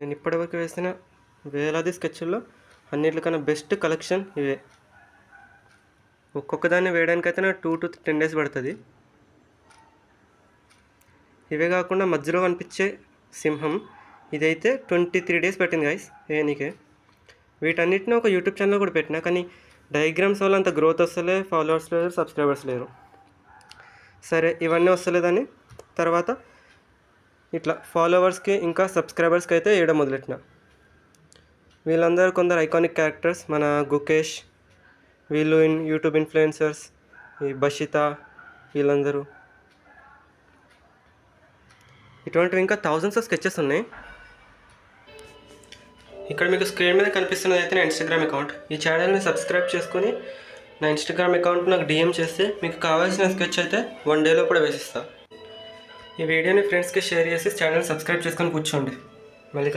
నేను ఇప్పటివరకు వేసిన వేలాది స్కెచ్ల్లో అన్నిటికన్నా బెస్ట్ కలెక్షన్ ఇవే. ఒక్కొక్క దాన్ని వేయడానికైతే నాకు టూ టు టెన్ డేస్ పడుతుంది. ఇవే కాకుండా మధ్యలో కనిపించే సింహం ఇదైతే ట్వంటీ త్రీ డేస్ పెట్టింది గైస్ వేయనీకే. వీటన్నిటిని ఒక యూట్యూబ్ ఛానల్ కూడా పెట్టినా కానీ డయాగ్రామ్స్ వల్ల అంత గ్రోత్ వస్తలే ఫాలోవర్స్ లేరు సబ్స్క్రైబర్స్ లేరు. సరే ఇవన్నీ వస్తలేదని తర్వాత ఇట్లా ఫాలోవర్స్కి ఇంకా సబ్స్క్రైబర్స్కి అయితే వేయడం మొదలెట్టిన. వీళ్ళందరూ కొందరు ఐకానిక్ క్యారెక్టర్స్ మన గుకేష్ వీళ్ళు ఇన్ యూట్యూబ్ ఇన్ఫ్లుయెన్సర్స్ ఈ బషిత వీళ్ళందరూ. ఇటువంటివి ఇంకా థౌజండ్స్ ఆఫ్ స్కెచెస్ ఉన్నాయి. ఇక్కడ మీకు స్క్రీన్ మీద కనిపిస్తున్నది అయితే నా ఇన్స్టాగ్రామ్ అకౌంట్. ఈ ఛానల్ని సబ్స్క్రైబ్ చేసుకొని నా ఇన్స్టాగ్రామ్ అకౌంట్ నాకు డిఎం చేస్తే మీకు కావాల్సిన స్కెచ్ అయితే వన్ డేలో కూడా వేసిస్తాను ఈ వీడియోని ఫ్రెండ్స్కి షేర్ చేసి ఛానల్ సబ్స్క్రైబ్ చేసుకొని కూర్చోండి. మళ్ళీ